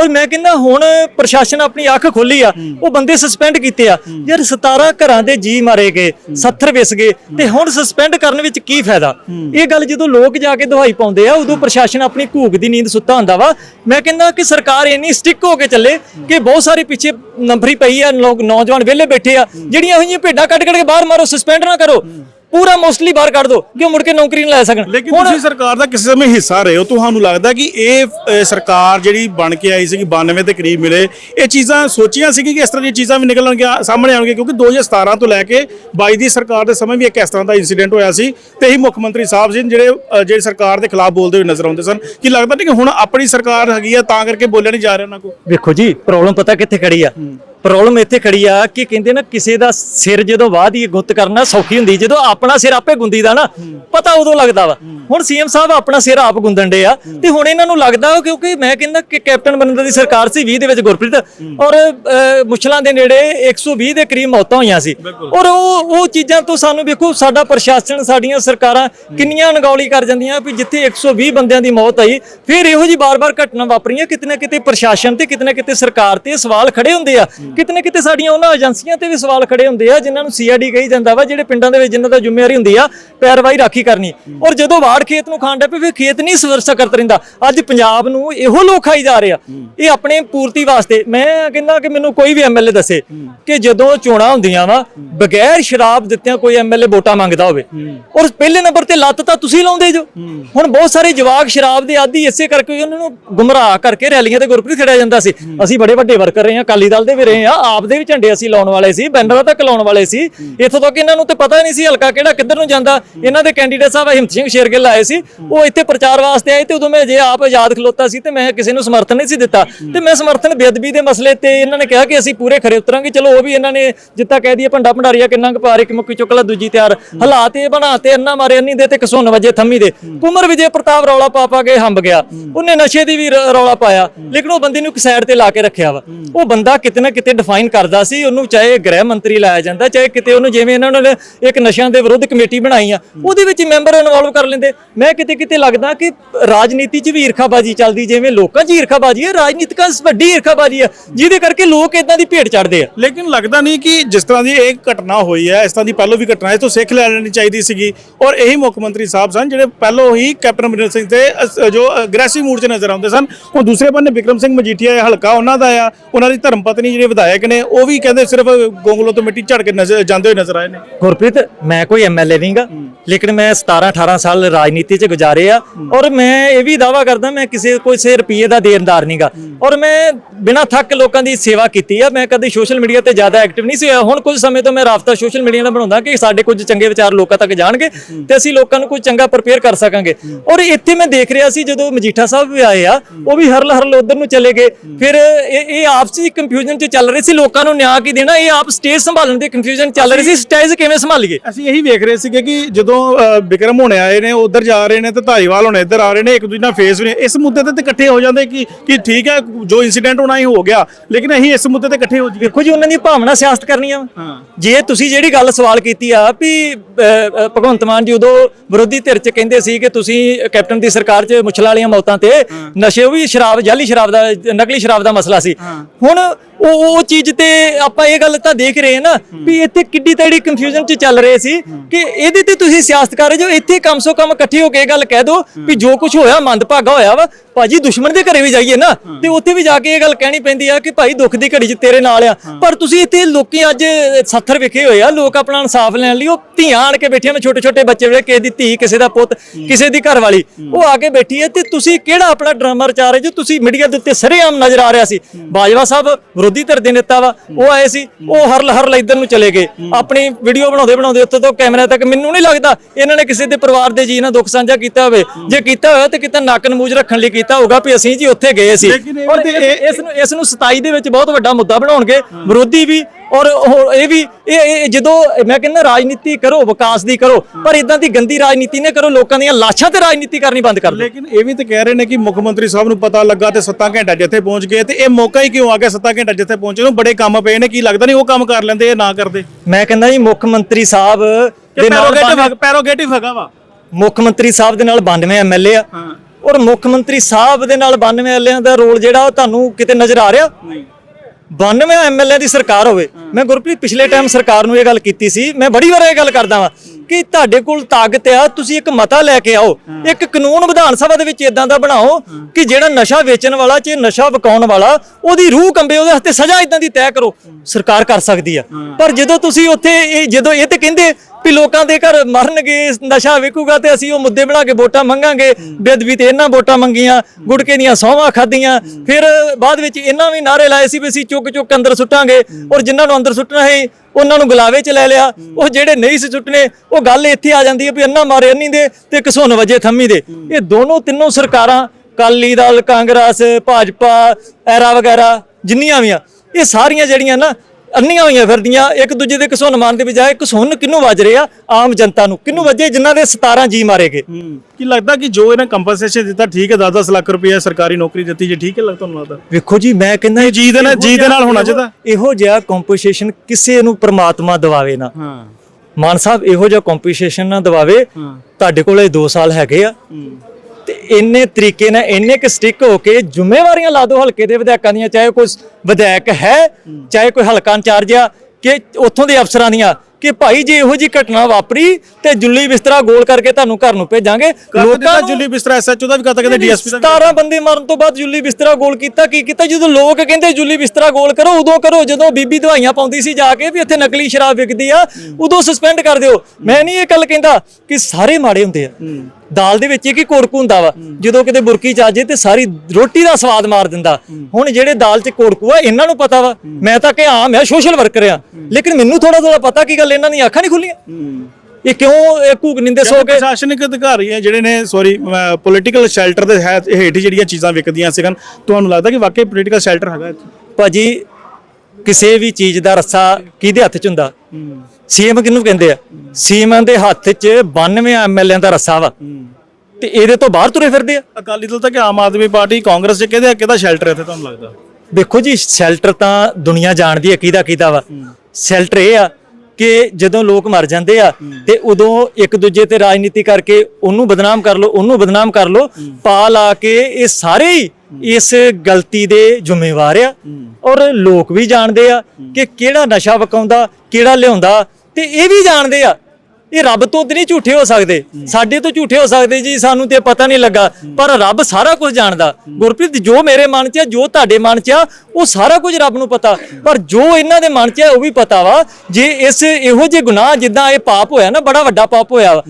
ਔਰ ਮੈਂ ਕਹਿੰਦਾ ਹੁਣ ਪ੍ਰਸ਼ਾਸਨ ਆਪਣੀ ਅੱਖ ਖੋਲੀ ਆ। ਉਹ ਬੰਦੇ ਸਸਪੈਂਡ ਕੀਤੇ ਆ। ਯਾਰ 17 ਘਰਾਂ ਦੇ ਜੀ ਮਾਰੇ ਗਏ 70 ਵਿਸ ਗਏ। ਤੇ ਹੁਣ ਸਸਪੈਂਡ ਕਰਨ ਵਿੱਚ ਕੀ ਫਾਇਦਾ? ਇਹ ਗੱਲ ਜਦੋਂ ਲੋਕ ਜਾ ਕੇ ਦਵਾਈ ਪਾਉਂਦੇ ਆ ਉਦੋਂ ਪ੍ਰਸ਼ਾਸਨ ਆਪਣੀ ਘੂਕ ਦੀ ਨੀਂਦ ਸੁੱਤਾ ਹੁੰਦਾ ਵਾ। ਮੈਂ ਕਹਿੰਦਾ ਕਿ ਸਰਕਾਰ ਇੰਨੀ ਸਟਿਕ ਹੋ ਕੇ ਚੱਲੇ ਕਿ ਬਹੁਤ ਸਾਰੇ ਪਿੱਛੇ ਨੰਬਰੀ ਪਈ ਆ ਲੋਕ ਨੌਜਵਾਨ ਵਿਹਲੇ ਬੈਠੇ ਆ ਜਿਹੜੀਆਂ ਹੋਈਆਂ ਭੇਡਾਂ ਕੱਢ ਕੱਢ ਕੇ ਬਾਹਰ ਮਾਰੋ ਸਸਪੈਂਡ ਨਾ ਕਰੋ ਪੂਰਾ ਮੋਸਟਲੀ ਬਾਹਰ ਕੱਢ ਦਿਓ ਕਿ ਮੁੜ ਕੇ ਨੌਕਰੀ ਨਹੀਂ ਲੈ ਸਕਣ? ਲੇਕਿਨ ਤੁਸੀਂ ਸਰਕਾਰ ਦਾ ਕਿਸੇ ਸਮੇਂ ਹਿੱਸਾ ਰਹੇ ਹੋ ਤੁਹਾਨੂੰ ਲੱਗਦਾ ਕਿ ਇਹ ਸਰਕਾਰ ਜਿਹੜੀ ਬਣ ਕੇ ਆਈ ਸੀ 92 ਦੇ ਕਰੀਬ ਮਿਲੇ ਇਹ ਚੀਜ਼ਾਂ ਸੋਚੀਆਂ ਸੀ ਕਿ ਇਸ ਤਰ੍ਹਾਂ ਦੀਆਂ ਚੀਜ਼ਾਂ ਵੀ ਨਿਕਲਣਗੀਆਂ ਸਾਹਮਣੇ ਆਉਣਗੀਆਂ ਕਿਉਂਕਿ 2017 ਤੋਂ ਲੈ ਕੇ 22 ਦੀ ਸਰਕਾਰ ਦੇ ਸਮੇਂ ਵੀ ਇੱਕ ਇਸ ਤਰ੍ਹਾਂ ਦਾ ਇਨਸੀਡੈਂਟ ਹੋਇਆ ਸੀ ਤੇ ਇਹੀ ਮੁੱਖ ਮੰਤਰੀ ਸਾਹਿਬ ਜੀ ਜਿਹੜੇ ਜਿਹੜੇ ਸਰਕਾਰ ਦੇ ਖਿਲਾਫ ਬੋਲਦੇ ਹੋਏ ਨਜ਼ਰ ਆਉਂਦੇ ਸਨ ਕਿ ਲੱਗਦਾ ਨਹੀਂ ਕਿ ਹੁਣ ਆਪਣੀ ਸਰਕਾਰ ਹੈਗੀ ਆ ਤਾਂ ਕਰਕੇ ਬੋਲਿਆ ਨਹੀਂ ਜਾ ਰਿਹਾ ਉਹਨਾਂ ਕੋਲ? ਵੇਖੋ ਜੀ ਪ੍ਰੋਬਲਮ ਪਤਾ ਕਿੱਥੇ ਖੜੀ ਆ? ਪ੍ਰੋਬਲਮ ਇੱਥੇ ਖੜੀ ਆ ਕਿ ਕਹਿੰਦੇ ਨਾ ਕਿਸੇ ਦਾ ਸਿਰ ਜਦੋਂ ਵਾਹ ਦੀ ਗੁੱਤ ਕਰਨਾ ਸੌਖੀ ਹੁੰਦੀ ਜਦੋਂ ਆਪਣਾ ਸਿਰ ਆਪੇ ਗੁੰਦੀਦਾ ਨਾ ਪਤਾ ਉਦੋਂ ਲੱਗਦਾ ਵਾ। ਹੁਣ ਸੀਐਮ ਸਾਹਿਬ ਆਪਣਾ ਸਿਰ ਆਪ ਗੁੰਦਣ ਡੇ ਆ ਤੇ ਹੁਣ ਇਹਨਾਂ ਨੂੰ ਲੱਗਦਾ ਕਿਉਂਕਿ ਮੈਂ ਕਹਿੰਦਾ ਕਿ ਕੈਪਟਨ ਬਣਨ ਦੀ ਸਰਕਾਰ ਸੀ 20 ਦੇ ਵਿੱਚ ਗੁਰਪ੍ਰੀਤ ਔਰ ਮੁਸ਼ਲਾਂ ਦੇ ਨੇੜੇ 120 ਦੇ ਕਰੀਬ ਮੌਤਾਂ ਹੋਈਆਂ ਸੀ। ਔਰ ਉਹ ਉਹ ਚੀਜ਼ਾਂ ਤੋਂ ਸਾਨੂੰ ਵੇਖੋ ਸਾਡਾ ਪ੍ਰਸ਼ਾਸਨ ਸਾਡੀਆਂ ਸਰਕਾਰਾਂ ਕਿੰਨੀਆਂ ਅਣਗੌਲੀ ਕਰ ਜਾਂਦੀਆਂ ਵੀ ਜਿੱਥੇ 120 ਬੰਦਿਆਂ ਦੀ ਮੌਤ ਆਈ ਫਿਰ ਇਹੋ ਜੀ ਬਾਰ-ਬਾਰ ਘਟਨਾ ਵਾਪਰੀਆਂ ਕਿਤੇ ਨਾ ਕਿਤੇ ਪ੍ਰਸ਼ਾਸਨ ਤੇ ਕਿਤੇ ਨਾ ਕਿਤੇ ਸਰਕਾਰ ਤੇ ਸਵਾਲ ਖੜੇ ਹੁੰਦੇ ਆ ਕਿਤੇ ਨਾ ਕਿਤੇ ਸਾਡੀਆਂ ਉਹਨਾਂ ਏਜੰਸੀਆਂ ਤੇ ਵੀ ਸਵਾਲ ਖੜੇ ਹੁੰਦੇ ਆ, ਜਿਨ੍ਹਾਂ ਨੂੰ ਸੀਆਈਡੀ ਕਹੀ ਜਾਂਦਾ ਵਾ, ਜਿਹੜੇ ਪਿੰਡਾਂ ਦੇ ਵਿੱਚ ਜਿਨ੍ਹਾਂ ਦਾ ਜ਼ਿੰਮੇਵਾਰੀ ਹੁੰਦੀ ਆ, ਪੈਰਵਾਈ ਰਾਖੀ ਕਰਨੀ। ਔਰ ਜਦੋਂ ਵਾੜ ਖੇਤ ਨੂੰ ਖਾਣ ਡੇ ਪਏ, ਫਿਰ ਖੇਤ ਨਹੀਂ ਸਵਰਸਾ ਕਰਤ ਰਹਿੰਦਾ। ਅੱਜ ਪੰਜਾਬ ਨੂੰ ਇਹੋ ਲੋਕ ਖਾਈ ਜਾ ਰਹੇ ਆ। ਇਹ ਆਪਣੇ ਪੂਰਤੀ ਵਾਸਤੇ, ਮੈਂ ਕਹਿੰਦਾ ਕਿ ਮੈਨੂੰ ਕੋਈ ਵੀ ਐਮਐਲਏ ਦੱਸੇ ਕਿ ਜਦੋਂ ਚੋਣਾਂ ਹੁੰਦੀਆਂ ਵਾ, ਬਗੈਰ ਸ਼ਰਾਬ ਦਿੱਤਿਆਂ ਕੋਈ ਐਮਐਲਏ ਵੋਟਾਂ ਮੰਗਦਾ ਹੋਵੇ। ਔਰ ਪਹਿਲੇ ਨੰਬਰ ਤੇ ਲੱਤ ਤਾਂ ਤੁਸੀਂ ਲਾਉਂਦੇ ਜੋ। ਹੁਣ ਬਹੁਤ ਸਾਰੇ ਜਵਾਕ ਸ਼ਰਾਬ ਦੇ ਆਦੀ ਇਸੇ ਕਰਕੇ ਉਹਨਾਂ ਨੂੰ ਗੁੰਮਰਾਹ ਕਰਕੇ ਰੈਲੀਆਂ ਤੇ ਗੁਰਪ੍ਰੀਤ ਖੜਿਆ ਜਾਂਦਾ ਸੀ। ਅਸੀਂ ਬੜੇ ਵੱਡੇ ਵਰਕਰ ਰਹੇ ਹਾਂ, ਅਕਾਲੀ ਦਲ ਦੇ ਵੀ ਰਹੇ ਹਾਂ ਆਪ ਦੇ ਵੀ ਝੰਡੇ ਅਸੀਂ ਲਾਉਣ ਵਾਲੇ ਸੀ ਬੈਨਰਾਂ ਤੱਕ ਲਾਉਣ ਵਾਲੇ ਸੀ। ਇੱਥੋਂ ਤੱਕ ਇਹਨਾਂ ਨੂੰ ਤੇ ਪਤਾ ਹੀ ਨਹੀਂ ਸੀ ਹਲਕਾ ਕਿਹੜਾ, ਕਿੱਧਰ ਨੂੰ ਜਾਂਦਾ। ਇਹਨਾਂ ਦੇ ਕੈਂਡੀਡੇਟ ਸਾਹਿਬ ਹਿੰਮਤ ਸਿੰਘ ਸ਼ੇਰਗਿੱਲ ਆਏ ਸੀ। ਉਹ ਇੱਥੇ ਪ੍ਰਚਾਰ ਵਾਸਤੇ ਆਏ ਤੇ ਉਦੋਂ ਮੈਂ ਜੇ ਆਪ ਆਜ਼ਾਦ ਖਲੋਤਾ ਸੀ ਤੇ ਮੈਂ ਕਿਸੇ ਨੂੰ ਸਮਰਥਨ ਨਹੀਂ ਸੀ ਦਿੱਤਾ। ਤੇ ਮੈਂ ਸਮਰਥਨ ਬੇਅਦਬੀ ਦੇ ਮਸਲੇ ਤੇ ਇਹਨਾਂ ਨੇ ਕਿਹਾ ਕਿ ਅਸੀਂ ਪੂਰੇ ਖਰੇ ਉਤਰਾਂਗੇ। ਚਲੋ, ਉਹ ਵੀ ਇਹਨਾਂ ਨੇ ਜਿੱਤਾ ਕਹਿ ਦਈਏ ਭੰਡਾ ਭੰਡਾਰੀਆ ਕਿੰਨਾ ਕੁ ਪਾਰ ਇੱਕ ਮੁੱਕੀ ਚੁੱਕ ਲਾ, ਦੂਜੀ ਤਿਆਰ। ਹਾਲਾਤ ਇਹ ਬਣਾਤੇ ਅੰਨਾ ਮਾਰੇ ਅੰਨੀ ਦੇ ਤੇ ਕਸੁੰਨ ਵਜੇ ਥੰਮੀ ਦੇ। ਕੁਮਰ ਵਿਜੇ ਪ੍ਰਤਾਪ ਰੌਲਾ ਪਾ ਪਾ ਕੇ ਹੰਬ ਗਿਆ। ਉਹਨੇ ਨਸ਼ੇ ਦੀ ਵੀ ਰੌਲਾ ਪਾਇਆ। ਲੇਕਿਨ ਉਹ ਬੰਦੇ ਨੂੰ ਇੱਕ ਸਾਈਡ ਤੇ ਲਾ ਕੇ ਰੱਖਿਆ ਵਾ। ਉਹ ਬੰਦਾ ਕਿਤੇ ਨਾ ਕਿਤੇ ਡਿਫਾਈਨ ਕਰਦਾ ਸੀ, ਉਹਨੂੰ ਚਾਹੇ ਗ੍ਰਹਿ ਮੰਤਰੀ ਲਾਇਆ ਜਾਂਦਾ, ਚਾਹੇ ਕਿਤੇ ਉਹਨੂੰ ਜਿਵੇਂ ਇਹਨਾਂ ਨੇ ਇੱਕ ਨਸ਼ਿਆਂ ਦੇ ਵਿਰੁੱਧ ਕਮੇਟੀ ਬਣਾਈ ਆ, ਉਹਦੇ ਵਿੱਚ ਮੈਂਬਰ ਇਨਵੋਲਵ ਕਰ ਲੈਂਦੇ। ਮੈਂ ਕਿਤੇ ਕਿਤੇ ਲੱਗਦਾ ਕਿ ਰਾਜਨੀਤੀ 'ਚ ਵੀ ਈਰਖਾਬਾਜ਼ੀ ਚੱਲਦੀ, ਜਿਵੇਂ ਲੋਕਾਂ 'ਚ ਈਰਖਾਬਾਜ਼ੀ ਹੈ, ਰਾਜਨੀਤਿਕਾਂ 'ਚ ਵੱਡੀ ਈਰਖਾਬਾਜ਼ੀ ਹੈ, ਜਿਹਦੇ ਕਰਕੇ ਲੋਕ ਇਦਾਂ ਦੀ ਭੇਟ ਚੜਦੇ ਆ। ਲੇਕਿਨ ਲੱਗਦਾ ਨਹੀਂ ਕਿ ਜਿਸ ਤਰ੍ਹਾਂ ਦੀ ਇਹ ਘਟਨਾ ਹੋਈ ਹੈ, ਇਸ ਤਰ੍ਹਾਂ ਦੀ ਪਹਿਲਾਂ ਵੀ ਘਟਨਾ ਇਸ ਤੋਂ ਸਿੱਖ ਲੈ ਲੈਣੀ ਚਾਹੀਦੀ ਸੀਗੀ। ਔਰ ਇਹੀ ਮੁੱਖ ਮੰਤਰੀ ਸਾਹਿਬ ਸਨ, ਜਿਹੜੇ ਪਹਿਲਾਂ ਹੀ ਕੈਪਟਨ ਅਮਰਿੰਦਰ ਸਿੰਘ ਤੇ ਜੋ ਅਗਰੈਸਿਵ ਮੂਡ 'ਚ ਨਜ਼ਰ ਆਉਂਦੇ ਸਨ, ਉਹ ਦੂਸਰੇ ਬੰਨੇ ਵਿਕਰਮ ਸਿੰਘ ਮਜੀਠੀਆ ਹਲਕਾ ਉਹਨਾਂ ਦਾ ਆ, ਉਹਨਾਂ ਦੀ ਧਰਮ ਪਤਨੀ ਜਿਹੜੇ ਵਿਧਾਇਕ ਨੇ ਉਹ ਵੀ ਕਹਿੰਦੇ ਸਿਰਫ ਗੋਂਗਲੋ ਤੋਂ ਮਿੱਟੀ ਝੜ ਕੇ ਨਜ਼ਰ ਜਾਂਦੇ ਹੋਏ ਨਜ਼ਰ ਆਏ ਨੇ। ਗੁਰਪ੍ਰੀਤ ਮੈਂ ਕੋਈ ਐਮਐਲਏ ਨਹੀਂਗਾ ਲੇਕਿਨ ਮੈਂ 17 18 ਸਾਲ ਰਾਜਨੀਤੀ 'ਚ ਗੁਜ਼ਾਰੇ ਆ ਔਰ ਮੈਂ ਇਹ ਵੀ ਦਾਵਾ ਕਰਦਾ ਮੈਂ ਕਿਸੇ ਕੋਈ ਸੇ ਰੁਪਏ ਦਾ ਦੇਣਦਾਰ ਨਹੀਂਗਾ। ਔਰ ਮੈਂ ਬਿਨਾਂ ਥੱਕ ਲੋਕਾਂ ਦੀ ਸੇਵਾ ਕੀਤੀ ਆ ਮੈਂ ਕਦੇ ਸੋਸ਼ਲ ਮੀਡੀਆ ਤੇ ਜ਼ਿਆਦਾ ਐਕਟਿਵ ਨਹੀਂ ਸੀ ਹੁਣ ਕੁਝ ਸਮੇਂ ਤੋਂ ਮੈਂ ਰਾਬਤਾ ਸੋਸ਼ਲ ਮੀਡੀਆ ਨਾਲ ਬਣਾਉਂਦਾ ਕਿ ਸਾਡੇ ਕੁਝ ਚੰਗੇ ਵਿਚਾਰ ਲੋਕਾਂ ਤੱਕ ਜਾਣਗੇ ਤੇ ਅਸੀਂ ਲੋਕਾਂ ਨੂੰ ਕੁਝ ਚੰਗਾ ਪ੍ਰਪੇਅਰ ਕਰ ਸਕਾਂਗੇ। ਔਰ ਇੱਥੇ ਮੈਂ ਦੇਖ ਰਿਹਾ ਸੀ ਜਦੋਂ ਮਜੀਠਾ ਸਾਹਿਬ ਵੀ ਆਏ ਆ ਉਹ ਵੀ ਹਰਲ ਹਰਲ ਉਧਰ ਨੂੰ ਚਲੇ ਗਏ। ਫਿਰ ਇਹ ਇਹ ਆਪਸੀ ਕੰਫਿਊਜ਼ਨ 'ਚ ਚੱਲ ਰਹੇ ਸੀ ਲੋਕਾਂ ਨੂੰ ਨਿਆਂ ਕੀ ਦੇਣਾ ਇਹ ਆਪ ਸਟੇਜ ਸੰਭਾਲਣ ਦੇ ਕੰਫਿਊਜ਼ਨ ਚੱਲ ਰਹੀ ਸੀ ਸਟੇਜ ਕਿਵੇਂ ਸੰਭਾਲੀਏ? ਅਸੀਂ ਇਹੀ ਵੇਖ ਰਹੇ ਸੀਗੇ ਕਿ ਜਦੋਂ ਵਿਕਰਮ ਹੋਣੇ ਆਏ ਨੇ ਉਧਰ ਜਾ ਰਹੇ ਨੇ ਤੇ ਧਾਰੀਵਾਲ ਹੋਣੇ ਇੱਧਰ ਆ ਰਹੇ ਨੇ ਇੱਕ ਦੂਜੇ ਨਾਲ ਫੇਸ ਵੀ ਨੇ। ਇਸ ਮੁੱਦੇ ਤੇ ਤਾਂ ਇਕੱਠੇ ਹੋ ਜਾਂਦੇ ਕਿ ਕਿ ਠੀਕ ਹੈ ਜੋ ਇਨਸੀਡੈਂਟ ਹੋਣਾ ਹੀ ਹੋ ਗਿਆ ਲੇਕਿਨ ਅਸੀਂ ਇਸ ਮੁੱਦੇ ਤੇ ਇਕੱਠੇ ਹੋ ਜਾਈਏ। ਦੇਖੋ ਜੀ ਉਹਨਾਂ ਦੀ ਭਾਵਨਾ ਸਿਆਸਤ ਕਰਨੀ ਆ। ਜੇ ਤੁਸੀਂ ਜਿਹੜੀ ਗੱਲ ਸਵਾਲ ਕੀਤੀ ਆ ਵੀ ਭਗਵੰਤ ਮਾਨ ਜੀ ਉਦੋਂ ਵਿਰੋਧੀ ਧਿਰ ਚ ਕਹਿੰਦੇ ਸੀ ਕਿ ਤੁਸੀਂ ਕੈਪਟਨ ਦੀ ਸਰਕਾਰ ਚ ਮੁਛਲਾਂ ਵਾਲੀਆਂ ਮੌਤਾਂ ਤੇ ਨਸ਼ੇ ਉਹ ਵੀ ਸ਼ਰਾਬ ਜਾਲੀ ਸ਼ਰਾਬ ਦਾ ਨਕਲੀ ਸ਼ਰਾਬ ਦਾ ਮਸਲਾ ਸੀ। ਹੁਣ ਉਹ ਉਹ ਚੀਜ਼ ਤੇ ਆਪਾਂ ਇਹ ਗੱਲ ਤਾਂ ਦੇਖ ਰਹੇ ਹਾਂ ਨਾ ਵੀ ਇੱਥੇ ਕਿੱਡੀ ਤੇੜੀ ਕੰਫਿਊਜ਼ਨ ਚ ਚੱਲ ਰਹੇ ਸੀ ਕਿ ਇਹਦੇ ਤੇ ਤੁਸੀਂ ਸਿਆਸਤ ਕਰ ਰਹੇ ਜੋ ਇੱਥੇ ਕਮ ਸੋ ਕਮ ਇਕੱਠੇ ਹੋ ਕੇ ਇਹ ਗੱਲ ਕਹਿ ਦਿਓ ਵੀ ਜੋ ਕੁਝ ਹੋਇਆ ਮੰਦਭਾਗਾ ਹੋਇਆ ਵਾ ਭਾਜੀ ਦੁਸ਼ਮਣ ਦੇ ਘਰੇ ਵੀ ਜਾਈਏ ਨਾ ਤੇ ਉੱਥੇ ਵੀ ਜਾ ਕੇ ਇਹ ਗੱਲ ਕਹਿਣੀ ਪੈਂਦੀ ਆ ਕਿ ਭਾਈ ਦੁੱਖ ਦੀ ਘੜੀ 'ਚ ਤੇਰੇ ਨਾਲ ਆ। ਪਰ ਤੁਸੀਂ ਇੱਥੇ ਲੋਕੀ ਅੱਜ ਸੱਥਰ ਵਿਖੇ ਹੋਏ ਆ ਲੋਕ ਆਪਣਾ ਇਨਸਾਫ ਲੈਣ ਲਈ ਉਹ ਧੀਆਂ ਆਣ ਕੇ ਬੈਠੀਆਂ ਮੈਂ ਛੋਟੇ ਛੋਟੇ ਬੱਚੇ ਵੇਲੇ ਕਿਸੇ ਦੀ ਧੀ ਕਿਸੇ ਦਾ ਪੁੱਤ ਕਿਸੇ ਦੀ ਘਰ ਵਾਲੀ ਉਹ ਆ ਕੇ ਬੈਠੀ ਹੈ ਤੇ ਤੁਸੀਂ ਕਿਹੜਾ ਆਪਣਾ ਡਰਾਮਾ ਰਚਾ ਰਹੇ ਜੋ ਤੁਸੀਂ ਮੀਡੀਆ ਦੇ ਉੱਤੇ ਸਰੇਆਮ ਨਜ਼ਰ ਆ ਰਿਹਾ ਸੀ? ਬਾਜਵਾ ਸਾਹਿਬ ਵਿਰੋਧੀ ਧਿਰ ਦੇ ਨੇਤਾ ਵਾ ਉਹ ਆਏ ਸੀ ਉਹ ਹਰ ਹਰ ਇੱਧਰ ਨੂੰ ਚਲੇ ਗਏ। ਆਪਣੀ ਵੀਡੀਓ ਬਣਾਉਂਦੇ ਬਣਾਉਂਦੇ ਉੱਥੇ ਤੋਂ ਕੈਮਰਾ ਤੱਕ ਮੈਨੂੰ ਨਹੀਂ ਲੱਗਦਾ ਇਹਨਾਂ ਨੇ ਕਿਸੇ ਦੇ ਪਰਿਵਾਰ ਦੇ ਜੀ ਨਾਲ ਦੁੱਖ ਸਾਂਝਾ ਕੀਤਾ ਹੋਵੇ। ਜੇ ਕੀਤਾ ਹੋਇਆ ਤੇ ਕਿਤੇ ਨੱਕ ਨਮੂਜ ਰੱਖਣ ਲਈ ਕੀਤਾ ਹੋਊਗਾ ਵੀ ਅਸੀਂ ਜੀ ਉੱਥੇ ਗਏ ਸੀ। ਔਰ ਇਸ ਨੂੰ ਇਸ ਨੂੰ 27 ਦੇ ਵਿੱਚ ਬਹੁਤ ਵੱਡਾ ਮੁੱਦਾ ਬਣਾਉਣਗੇ। ਵਿਰੋਧੀ ਵੀ ਔਰ ਇਹ ਵੀ ਇਹ ਜਦੋਂ ਮੈਂ ਕਹਿੰਦਾ ਰਾਜਨੀਤੀ ਕਰੋ ਵਿਕਾਸ ਦੀ ਕਰੋ ਪਰ ਇਦਾਂ ਦੀ ਗੰਦੀ ਰਾਜਨੀਤੀ ਨਾ ਕਰੋ ਲੋਕਾਂ ਦੀਆਂ ਲਾਸ਼ਾਂ ਤੇ ਰਾਜਨੀਤੀ ਕਰਨੀ ਬੰਦ ਕਰ ਦਿਓ। ਲੇਕਿਨ ਇਹ ਵੀ ਤਾਂ ਕਹਿ ਰਹੇ ਨੇ ਕਿ ਮੁੱਖ ਮੰਤਰੀ ਸਾਹਿਬ ਨੂੰ ਪਤਾ ਲੱਗਾ ਤੇ 7 ਘੰਟਾ ਜਿੱਥੇ ਪਹੁੰਚ ਗਏ ਤੇ ਇਹ ਮੌਕਾ ਹੀ ਕਿਉਂ ਆ ਗਿਆ 7 ਘੰਟਾ ਜਿੱਥੇ ਪਹੁੰਚੇ ਨੂੰ? ਬੜੇ ਕੰਮ ਪਏ ਨੇ ਕੀ ਲੱਗਦਾ ਨਹੀਂ ਉਹ ਕੰਮ ਕਰ ਲੈਂਦੇ ਇਹ ਨਾ ਕਰਦੇ? ਮੈਂ ਕਹਿੰਦਾ ਜੀ ਮੁੱਖ ਮੰਤਰੀ ਸਾਹਿਬ ਦੇ ਨਾਲ ਪੈਰੋਗੇਟਿਵ ਹੈਗਾ ਵਾ। ਮੁੱਖ ਮੰਤਰੀ ਸਾਹਿਬ ਦੇ ਨਾਲ 92 ਐਮਐਲਏ ਆ। ਹਾਂ। ਔਰ ਮੁੱਖ ਮੰਤਰੀ ਸਾਹਿਬ ਦੇ ਨਾਲ 92 ਐਮਐਲਏ ਦਾ ਰੋਲ ਜਿਹੜਾ ਉਹ ਤੁਹਾਨੂੰ ਕਿਤੇ ਨਜ਼ਰ ਆ ਰਿਹਾ? ਨਹੀਂ। 92 ਐਮਐਲਏ ਦੀ ਸਰਕਾਰ ਹੋਵੇ। ਮੈਂ ਗੁਰਪ੍ਰੀਤ ਪਿਛਲੇ ਟਾਈਮ ਸਰਕਾਰ ਨੂੰ ਇਹ ਗੱਲ ਕੀਤੀ ਸੀ। ਮੈਂ ਬੜੀ ਵਾਰ ਇਹ ਗੱਲ ਕਰਦਾ ਵਾਂ ਕਿ ਤੁਹਾਡੇ ਕੋਲ ਤਾਕਤ ਆ ਤੁਸੀਂ ਇੱਕ ਮਤਾ ਲੈ ਕੇ ਆਓ। ਇੱਕ ਕਾਨੂੰਨ ਵਿਧਾਨ ਸਭਾ ਦੇ ਵਿੱਚ ਇਦਾਂ ਦਾ ਬਣਾਓ ਕਿ ਜਿਹੜਾ ਨਸ਼ਾ ਵੇਚਣ ਵਾਲਾ ਚ ਨਸ਼ਾ ਵਿਕਾਉਣ ਵਾਲਾ ਉਹਦੀ ਰੂਹ ਕੰਬੇ ਉਹਦੇ ਹੱਥੇ ਸਜ਼ਾ ਇਦਾਂ ਦੀ ਤੈਅ ਕਰੋ। ਸਰਕਾਰ ਕਰ ਸਕਦੀ ਆ। ਪਰ ਜਦੋਂ ਤੁਸੀਂ ਉੱਥੇ ਇਹ ਜਦੋਂ ਇਹ ਤੇ ਕਹਿੰਦੇ ਵੀ ਲੋਕਾਂ ਦੇ ਘਰ ਮਰਨਗੇ, ਨਸ਼ਾ ਵਿਕੂਗਾ ਤੇ ਅਸੀਂ ਉਹ ਮੁੱਦੇ ਬਣਾ ਕੇ ਵੋਟਾਂ ਮੰਗਾਂਗੇ। ਬੇਦਬੀ ਤੇ ਇਹਨਾਂ ਵੋਟਾਂ ਮੰਗੀਆਂ, ਗੁੜਕੇ ਦੀਆਂ ਸੌਵਾਂ ਖਾਧੀਆਂ। ਫਿਰ ਬਾਅਦ ਵਿੱਚ ਇਹਨਾਂ ਵੀ ਨਾਰੇ ਲਾਏ ਸੀ ਵੀ ਅਸੀਂ ਚੁੱਕ ਚੁੱਕ ਅੰਦਰ ਸੁੱਟਾਂਗੇ ਔਰ ਜਿਨ੍ਹਾਂ ਨੂੰ ਅੰਦਰ ਸੁੱਟਣਾ ਹੈ ਉਹਨਾਂ ਨੂੰ ਗੁਲਾਵੇ ਚ ਲੈ ਲਿਆ। ਉਹ ਜਿਹੜੇ ਨਹੀਂ ਸੀ ਸੁੱਟਣੇ, ਉਹ ਗੱਲ ਇੱਥੇ ਆ ਜਾਂਦੀ ਹੈ ਵੀ ਅੰਨਾ ਮਾਰੇ ਅੰਨੀ ਦੇ ਤੇ ਘਸੁੰਨ ਵਜੇ ਥੰਮੀ ਦੇ। ਇਹ ਦੋਨੋਂ ਤਿੰਨੋਂ ਸਰਕਾਰਾਂ ਕਾਲੀ ਦਲ, ਕਾਂਗਰਸ, ਭਾਜਪਾ, ਐਰਾ ਵਗੈਰਾ, ਜਿੰਨੀਆਂ ਵੀ ਆ, ਇਹ ਸਾਰੀਆਂ ਜਿਹੜੀਆਂ ਨਾ ਅੰਨੀਆਂ ਹੋਈਆਂ ਫਿਰਦੀਆਂ ਇੱਕ ਦੂਜੇ ਦੇ ਘਸੁੰਨ ਮਾਰਨ ਦੇ ਬਜਾਏ ਘਸੁੰਨ ਕਿਹਨੂੰ ਵੱਜ ਰਿਹਾ? ਆਮ ਜਨਤਾ ਨੂੰ। ਕਿਹਨੂੰ ਵੱਜੇ? ਜਿਨ੍ਹਾਂ ਦੇ 17 ਜੀ ਮਾਰੇ ਗਏ। ਕੀ ਲੱਗਦਾ ਕਿ ਜੋ ਇਹਨਾਂ ਕੰਪਨਸੇਸ਼ਨ ਦਿੱਤਾ ਠੀਕ ਹੈ 10-10 ਲੱਖ ਰੁਪਏ ਸਰਕਾਰੀ ਨੌਕਰੀ ਦਿੱਤੀ ਜੇ ਠੀਕ ਹੈ ਲੱਗ ਤੁਹਾਨੂੰ ਲੱਗਦਾ? ਵੇਖੋ ਜੀ ਮੈਂ ਕਹਿੰਦਾ ਜੀ ਦੇ ਨਾਲ- ਜੀ ਦੇ ਨਾਲ ਹੋਣਾ ਚਾਹੀਦਾ। ਇਹੋ ਜਿਹਾ ਕੰਪਨਸੇਸ਼ਨ ਕਿਸੇ ਨੂੰ ਪ੍ਰਮਾਤਮਾ ਦਵਾਵੇ ਨਾ। ਹਾਂ। ਮਾਨ ਸਾਹਿਬ ਇਹੋ ਜਿਹਾ ਕੰਪਨਸੇਸ਼ਨ ਨਾ ਦਵਾਵੇ। ਤੁਹਾਡੇ ਕੋਲੇ 2 ਸਾਲ ਹੈਗੇ ਆ। ਤੇ ਇੰਨੇ ਤਰੀਕੇ ਨਾਲ ਇੰਨੇ ਕਿ ਸਟਿਕ ਹੋ ਕੇ ਜ਼ਿੰਮੇਵਾਰੀਆਂ ਲਾ ਦਿਓ ਹਲਕੇ ਦੇ ਵਿਧਾਇਕਾਂ ਦੀਆਂ ਚਾਹੇ ਕੋਈ ਵਿਧਾਇਕ ਹੈ ਚਾਹੇ ਕੋਈ ਹਲਕਾ ਇੰਚਾਰਜ ਆ ਕਿ ਉੱਥੋਂ ਦੇ ਅਫਸਰਾਂ ਦੀਆਂ ਕਿ ਭਾਈ ਜੇ ਇਹੋ ਜੀ ਘਟਨਾ ਵਾਪਰੀ ਤੇ ਜੁੱਲੀ ਬਿਸਤਰਾ ਗੋਲ ਕਰਕੇ ਤੁਹਾਨੂੰ ਘਰ ਨੂੰ ਭੇਜਾਂਗੇ। ਲੋਕਾਂ ਜੁਲੀ ਬਿਸਤਰਾ ਐਸਐਚਓ ਦਾ ਵੀ ਕਹਤਾ ਕਹਿੰਦੇ ਡੀਐਸਪੀ ਦਾ ਵੀ 17 ਬੰਦੇ ਮਰਨ ਤੋਂ ਬਾਅਦ ਜੁੱਲੀ ਬਿਸਤਰਾ ਗੋਲ ਕੀਤਾ ਕੀ ਕੀਤਾ? ਜਦੋਂ ਲੋਕ ਕਹਿੰਦੇ ਜੁੱਲੀ ਬਿਸਤਰਾ ਗੋਲ ਕਰੋ ਉਦੋਂ ਕਰੋ ਜਦੋਂ ਬੀਬੀ ਦਵਾਈਆਂ ਪਾਉਂਦੀ ਸੀ ਜਾ ਕੇ ਵੀ ਇੱਥੇ ਨਕਲੀ ਸ਼ਰਾਬ ਵਿਕਦੀ ਆ ਉਦੋਂ ਸਸਪੈਂਡ ਕਰ ਦਿਓ। ਮੈਂ ਨਹੀਂ ਇਹ ਗੱਲ ਕਹਿੰਦਾ ਕਿ ਸਾਰੇ ਮਾੜੇ ਹੁੰਦੇ ਆ। ਦਾਲ ਦੇ ਵਿੱਚ ਇੱਕ ਹੀ ਕੋੜਕੂ ਹੁੰਦਾ ਵਾ। ਜਦੋਂ ਕਿਤੇ ਬੁਰਕੀ ਚ ਆ ਜੇ ਤੇ ਸਾਰੀ ਰੋਟੀ ਦਾ ਸਵਾਦ ਮਾਰ ਦਿੰਦਾ। ਹੁਣ ਜਿਹੜੇ ਦਾਲ ਚ ਕੋੜਕੂ ਆ ਇਹਨਾਂ ਨੂੰ ਪਤਾ ਵਾ। ਮੈਂ ਤਾਂ ਕਿ ਹਾਂ ਮੈਂ ਸੋਸ਼ਲ ਵਰਕਰ ਆ। ਲੇਕਿਨ ਮੈਨੂੰ ਥੋੜਾ ਥੋੜਾ ਪਤਾ ਕੀ ਗੱਲ ਇਹਨਾਂ ਦੀਆਂ ਅੱਖਾਂ ਨਹੀਂ ਖੁੱਲੀਆਂ। ਇਹ ਕਿਉਂ ਇਹ ਘੂਕ ਨਿੰਦੇ ਸੋ ਕੇ ਪ੍ਰਸ਼ਾਸਨਿਕ ਅਧਿਕਾਰੀ ਹੈ ਜਿਹੜੇ ਨੇ ਸੌਰੀ ਪੋਲੀਟੀਕਲ ਸ਼ੈਲਟਰ ਦੇ ਹੈ- ਹੇਠ ਜਿਹੜੀਆਂ ਚੀਜ਼ਾਂ ਵਿਕਦੀਆਂ ਸੀਗਨ ਤੁਹਾਨੂੰ ਲੱਗਦਾ ਕਿ ਵਾਕਈ ਪੋਲੀਟੀਕਲ ਸ਼ੈਲਟਰ ਹੈਗਾ ਇੱਥੇ? ਭਾਜੀ ਕਿਸੇ ਵੀ ਚੀਜ਼ ਦਾ ਰੱਸਾ ਕਿਹਦੇ ਹੱਥ 'ਚ ਹੁੰਦਾ? ਸੀਐਮ ਕਿਹਨੂੰ ਕਹਿੰਦੇ ਆ? ਸੀਐਮ ਦੇ ਹੱਥ 'ਚ 92 ਐਮਐਲਏ ਦਾ ਰੱਸਾ ਵਾ। ਤੇ ਇਹਦੇ ਤੋਂ ਬਾਹਰ ਤੁਰੇ ਫਿਰਦੇ ਆ। ਅਕਾਲੀ ਦਲ ਤਾਂ ਕਿ ਆਮ ਆਦਮੀ ਪਾਰਟੀ ਕਾਂਗਰਸ ਚ ਕਿਹਦੇ ਕਿਹਦਾ ਸ਼ੈਲਟਰ ਇੱਥੇ ਤੁਹਾਨੂੰ ਲੱਗਦਾ? ਦੇਖੋ ਜੀ ਸ਼ੈਲਟਰ ਤਾਂ ਦੁਨੀਆ ਜਾਣਦੀ ਹੈ ਕਿਹਦਾ ਕਿਹਦਾ ਵਾ। ਸ਼ੈਲਟਰ ਇਹ ਆ ਕਿ ਜਦੋਂ ਲੋਕ ਮਰ ਜਾਂਦੇ ਆ ਤੇ ਉਦੋਂ ਇੱਕ ਦੂਜੇ ਤੇ ਰਾਜਨੀਤੀ ਕਰਕੇ ਉਹਨੂੰ ਬਦਨਾਮ ਕਰ ਲਓ ਉਹਨੂੰ ਬਦਨਾਮ ਕਰ ਲਓ। ਪਾ ਲਾ ਕੇ ਇਹ ਸਾਰੇ ਹੀ ਇਸ ਗਲਤੀ ਦੇ ਜ਼ਿੰਮੇਵਾਰ ਆ ਔਰ ਲੋਕ ਵੀ ਜਾਣਦੇ ਆ ਕਿ ਕਿਹੜਾ ਨਸ਼ਾ ਵਕਾਉਂਦਾ ਕਿਹੜਾ ਲਿਆਉਂਦਾ ਤੇ ਇਹ ਵੀ ਜਾਣਦੇ ਆ। ਇਹ ਰੱਬ ਤੋਂ ਤੇ ਨਹੀਂ ਝੂਠੇ ਹੋ ਸਕਦੇ। ਸਾਡੇ ਤੋਂ ਝੂਠੇ ਹੋ ਸਕਦੇ ਜੀ ਸਾਨੂੰ ਤੇ ਪਤਾ ਨਹੀਂ ਲੱਗਾ। ਪਰ ਰੱਬ ਸਾਰਾ ਕੁਝ ਜਾਣਦਾ। ਗੁਰਪ੍ਰੀਤ ਜੋ ਮੇਰੇ ਮਨ 'ਚ ਆ ਜੋ ਤੁਹਾਡੇ ਮਨ 'ਚ ਆ ਉਹ ਸਾਰਾ ਕੁਝ ਰੱਬ ਨੂੰ ਪਤਾ। ਪਰ ਜੋ ਇਹਨਾਂ ਦੇ ਮਨ 'ਚ ਆ ਉਹ ਵੀ ਪਤਾ ਵਾ। ਜੇ ਇਸ ਇਹੋ ਜਿਹੇ ਗੁਨਾਹ ਜਿੱਦਾਂ ਇਹ ਪਾਪ ਹੋਇਆ ਨਾ ਬੜਾ ਵੱਡਾ ਪਾਪ ਹੋਇਆ ਵਾ।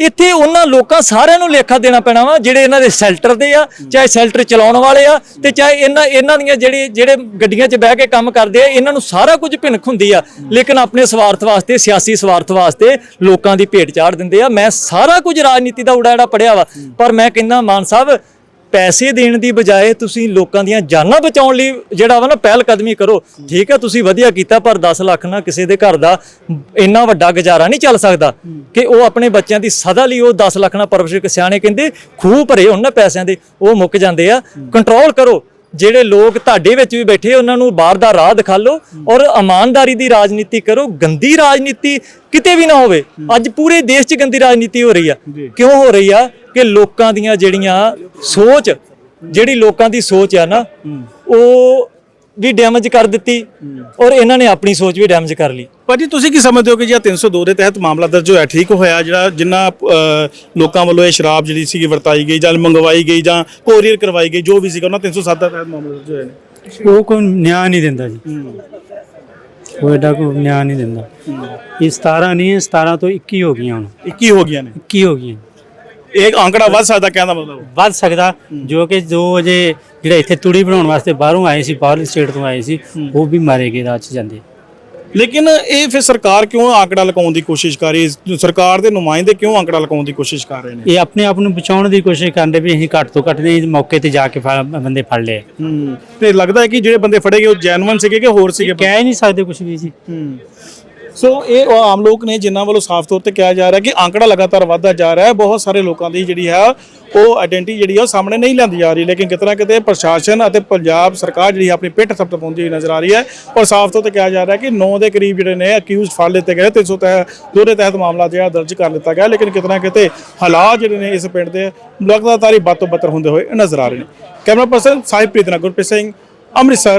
ਇੱਥੇ ਉਹਨਾਂ ਲੋਕਾਂ ਸਾਰਿਆਂ ਨੂੰ ਲੇਖਾ ਦੇਣਾ ਪੈਣਾ ਵਾ, ਜਿਹੜੇ ਇਹਨਾਂ ਦੇ ਸ਼ੈਲਟਰ ਦੇ ਆ, ਚਾਹੇ ਸ਼ੈਲਟਰ ਚਲਾਉਣ ਵਾਲੇ ਆ ਤੇ ਚਾਹੇ ਇਹਨਾਂ ਇਹਨਾਂ ਦੀਆਂ ਜਿਹੜੇ ਜਿਹੜੇ ਗੱਡੀਆਂ 'ਚ ਬਹਿ ਕੇ ਕੰਮ ਕਰਦੇ ਆ, ਇਹਨਾਂ ਨੂੰ ਸਾਰਾ ਕੁਝ ਭਿਣਕ ਹੁੰਦੀ ਆ। ਲੇਕਿਨ ਆਪਣੇ ਸਵਾਰਥ ਵਾਸਤੇ, ਸਿਆਸੀ ਸਵਾਰਥ ਵਾਸਤੇ ਲੋਕਾਂ ਦੀ ਭੇਟ ਚਾੜ ਦਿੰਦੇ ਆ। ਮੈਂ ਸਾਰਾ ਕੁਝ ਰਾਜਨੀਤੀ ਦਾ ਉੜਾ ਜਿਹੜਾ ਪੜਿਆ ਵਾ, ਪਰ ਮੈਂ ਕਹਿੰਦਾ, ਮਾਨ ਸਾਹਿਬ ਪੈਸੇ ਦੇਣ ਦੀ ਬਜਾਏ ਤੁਸੀਂ ਲੋਕਾਂ ਦੀਆਂ ਜਾਨਾਂ ਬਚਾਉਣ ਲਈ ਜਿਹੜਾ ਵਾ ਨਾ ਪਹਿਲ ਕਦਮੀ ਕਰੋ। ਠੀਕ ਹੈ ਤੁਸੀਂ ਵਧੀਆ ਕੀਤਾ ਪਰ 10 ਲੱਖ ਨਾਲ ਕਿਸੇ ਦੇ ਘਰ ਦਾ ਇੰਨਾ ਵੱਡਾ ਗੁਜ਼ਾਰਾ ਨਹੀਂ ਚੱਲ ਸਕਦਾ। ਕਿ ਉਹ ਆਪਣੇ ਬੱਚਿਆਂ ਦੀ ਸਦਾ ਲਈ ਉਹ 10 ਲੱਖ ਨਾਲ ਪਰਵਰਿਸ਼ ਸਿਆਣੇ ਕਹਿੰਦੇ ਖੂਹ ਭਰੇ ਹੋਣ ਨਾ ਪੈਸਿਆਂ ਦੇ ਉਹ ਮੁੱਕ ਜਾਂਦੇ ਆ। ਕੰਟਰੋਲ ਕਰੋ। ਜਿਹੜੇ ਲੋਕ ਤੁਹਾਡੇ ਵਿੱਚ ਵੀ ਬੈਠੇ ਉਹਨਾਂ ਨੂੰ ਬਾਹਰ ਦਾ ਰਾਹ ਦਿਖਾ ਲਓ ਔਰ ਇਮਾਨਦਾਰੀ ਦੀ ਰਾਜਨੀਤੀ ਕਰੋ ਗੰਦੀ ਰਾਜਨੀਤੀ ਕਿਤੇ ਵੀ ਨਾ ਹੋਵੇ। ਅੱਜ ਪੂਰੇ ਦੇਸ਼ 'ਚ ਗੰਦੀ ਰਾਜਨੀਤੀ ਹੋ ਰਹੀ ਆ। ਕਿਉਂ ਹੋ ਰਹੀ ਆ? ਕਿ ਲੋਕਾਂ ਦੀਆਂ ਜਿਹੜੀਆਂ ਸੋਚ ਜਿਹੜੀ ਲੋਕਾਂ ਦੀ ਸੋਚ ਆ ਨਾ ਉਹ ਵੀ ਡੈਮੇਜ ਕਰ ਦਿੱਤੀ ਔਰ ਇਹਨਾਂ ਨੇ ਆਪਣੀ ਸੋਚ ਵੀ ਡੈਮੇਜ ਕਰ ਲਈ। ਭਾਜੀ ਤੁਸੀਂ ਕੀ ਸਮਝਦੇ ਹੋ ਕਿ ਜਿਹੜਾ 302 ਦੇ ਤਹਿਤ ਮਾਮਲਾ ਦਰਜ ਹੋਇਆ ਠੀਕ ਹੋਇਆ ਜਿਹੜਾ ਜਿੰਨਾ ਲੋਕਾਂ ਵੱਲੋਂ ਇਹ ਸ਼ਰਾਬ ਜਿਹੜੀ ਸੀਗੀ ਵਰਤਾਈ ਗਈ ਜਾਂ ਮੰਗਵਾਈ ਗਈ ਜਾਂ ਕੋਰੀਅਰ ਕਰਵਾਈ ਗਈ ਜੋ ਵੀ ਸੀਗਾ ਉਹਨਾਂ 307 ਦਾ ਤਹਿਤ ਮਾਮਲਾ ਦਰਜ ਹੋਇਆ। ਨੇ ਉਹ ਕੋਈ ਨਿਆਂ ਨਹੀਂ ਦਿੰਦਾ ਜੀ। ਉਹ ਐਡਾ ਕੋਈ ਨਿਆਂ ਨਹੀਂ ਦਿੰਦਾ। ਇਹ 17 ਨਹੀਂ ਹੈ 17 ਤੋਂ 21 ਹੋ ਗਈਆਂ ਹੁਣ। 21 ਹੋ ਗਈਆਂ ਨੇ। 21 ਹੋ ਗਈਆਂ। ਇਹ ਅੰਕੜਾ ਵੱਧ ਸਕਦਾ ਕਹਿੰਦਾ ਮਤਲਬ। ਵੱਧ ਸਕਦਾ ਜੋ ਕਿ ਜੋ ਅਜੇ ਜਿਹੜੇ ਇੱਥੇ ਤੂੜੀ ਬਣਾਉਣ ਵਾਸਤੇ ਬਾਹਰੋਂ ਆਏ ਸੀ ਬਾਹਰਲੀ ਸਟੇਟ ਤੋਂ ਆਏ ਸੀ ਉਹ ਵੀ ਮਾਰੇ ਗਏ ਰਾਹ 'ਚ ਜਾਂਦੇ। ਲੇਕਿਨ ਇਹ ਫਿਰ ਸਰਕਾਰ ਕਿਉਂ ਆંકੜਾ ਲਗਾਉਣ ਦੀ ਕੋਸ਼ਿਸ਼ ਕਰ ਰਹੀ ਹੈ? ਸਰਕਾਰ ਦੇ ਨੁਮਾਇੰਦੇ ਕਿਉਂ ਆંકੜਾ ਲਗਾਉਣ ਦੀ ਕੋਸ਼ਿਸ਼ ਕਰ ਰਹੇ ਨੇ? ਇਹ ਆਪਣੇ ਆਪ ਨੂੰ ਬਚਾਉਣ ਦੀ ਕੋਸ਼ਿਸ਼ ਕਰਦੇ ਵੀ ਅਸੀਂ ਘੱਟ ਤੋਂ ਘੱਟ ਨਹੀਂ ਮੌਕੇ ਤੇ ਜਾ ਕੇ ਫੜ- ਬੰਦੇ ਫੜ ਲਏ। ਤੇ ਲੱਗਦਾ ਹੈ ਕਿ ਜਿਹੜੇ ਬੰਦੇ ਫੜੇ ਗਏ ਉਹ ਜੈਨੂਇਨ ਸੀਗੇ ਕਿ ਹੋਰ ਸੀਗੇ? ਕਹਿ ਹੀ ਨਹੀਂ ਸਕਦੇ ਕੁਝ ਵੀ ਜੀ। ਹੂੰ। ਸੋ ਇਹ, ਉਹ ਆਮ ਲੋਕ ਨੇ ਜਿਨ੍ਹਾਂ ਵੱਲੋਂ ਸਾਫ਼ ਤੌਰ ਤੇ ਕਿਹਾ ਜਾ ਰਿਹਾ ਕਿ ਆંકੜਾ ਲਗਾਤਾਰ ਵਧਦਾ ਜਾ ਰਿਹਾ ਹੈ। ਬਹੁਤ ਸਾਰੇ ਲੋਕਾਂ ਦੀ ਜਿਹੜੀ ਹੈ, ਉਹ ਆਇਡੈਂਟੀ ਜਿਹੜੀ ਹੈ, ਉਹ ਸਾਹਮਣੇ ਨਹੀਂ ਲਿਆਂਦੀ ਜਾ ਰਹੀ। ਲੇਕਿਨ ਕਿਤਨਾ ਕਿਤੇ ਪ੍ਰਸ਼ਾਸਨ ਅਤੇ ਪੰਜਾਬ ਸਰਕਾਰ ਜਿਹੜੀ ਆਪਣੀ ਪਿੱਠ ਥਪਥਪਾਉਂਦੀ ਹੋਈ ਨਜ਼ਰ ਆ ਰਹੀ ਹੈ। ਔਰ ਸਾਫ਼ ਤੌਰ ਤੇ ਕਿਹਾ ਜਾ ਰਿਹਾ ਕਿ 9 ਦੇ ਕਰੀਬ ਜਿਹੜੇ ਨੇ ਅਕਿਊਜ਼ ਫੜ ਲਿੱਤੇ ਗਏ 300 ਤਹਿ ਦੋਰੇ ਤਹਿਤ ਮਾਮਲਾ ਜਿਹੜਾ ਦਰਜ ਕਰ ਲਿੱਤਾ ਗਿਆ। ਲੇਕਿਨ ਕਿਤਨਾ ਕਿਤੇ ਹਾਲਾਤ ਜਿਹੜੇ ਨੇ ਇਸ ਪਿੰਡ ਦੇ ਲਗਾਤਾਰ ਹੀ ਬੱਤੋ ਬੱਤਰ ਹੁੰਦੇ ਹੋਏ ਨਜ਼ਰ ਆ ਰਹੇ ਨੇ। ਕੈਮਰਾ ਪਰਸਨ ਸਾਹਿਬਪ੍ਰੀਤ ਨਾਲ ਗੁਰਪ੍ਰੀਤ ਸਿੰਘ ਅੰਮ੍ਰਿਤਸਰ।